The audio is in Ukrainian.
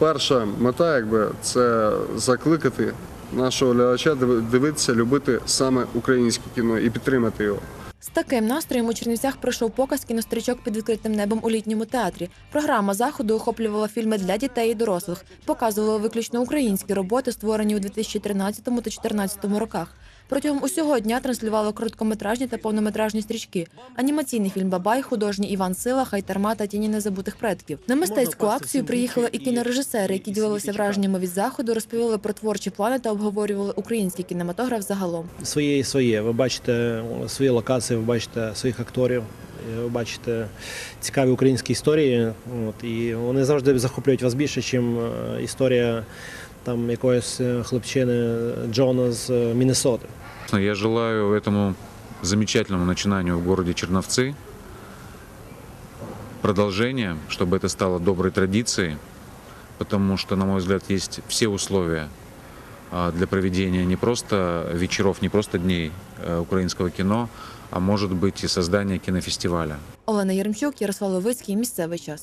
перша мета, якби це закликати нашого глядача диви- дивитися, любити саме українське кіно і підтримати його. З таким настроєм у Чернівцях пройшов показ кінострічок під відкритим небом у літньому театрі. Програма заходу охоплювала фільми для дітей і дорослих, показувала виключно українські роботи, створені у 2013 та 2014 роках. Протягом усього дня транслювали короткометражні та повнометражні стрічки, анімаційний фільм Бабай, художній Іван Сила, Хайтарма та Тіні незабутих предків. На мистецьку акцію приїхали і кінорежисери, які ділилися враженнями від заходу, розповіли про творчі плани та обговорювали український кінематограф загалом. своє і своє. Ви бачите свої локації, ви бачите своїх акторів, і ви бачите цікаві українські історії. От, і вони завжди захоплюють вас більше, ніж історія там якоїсь е, хлопчини Джона з е, Міннесоти. Я желаю этому замечательному начинанию в городе Черновцы продолжения, чтобы это стало доброй традицией, потому что, на мой взгляд, есть все условия а, для проведения не просто вечеров, не просто дней українського украинского кино, а может быть и создания кинофестиваля. Олена Єремчук, Ярослав Левицький, місцевий час.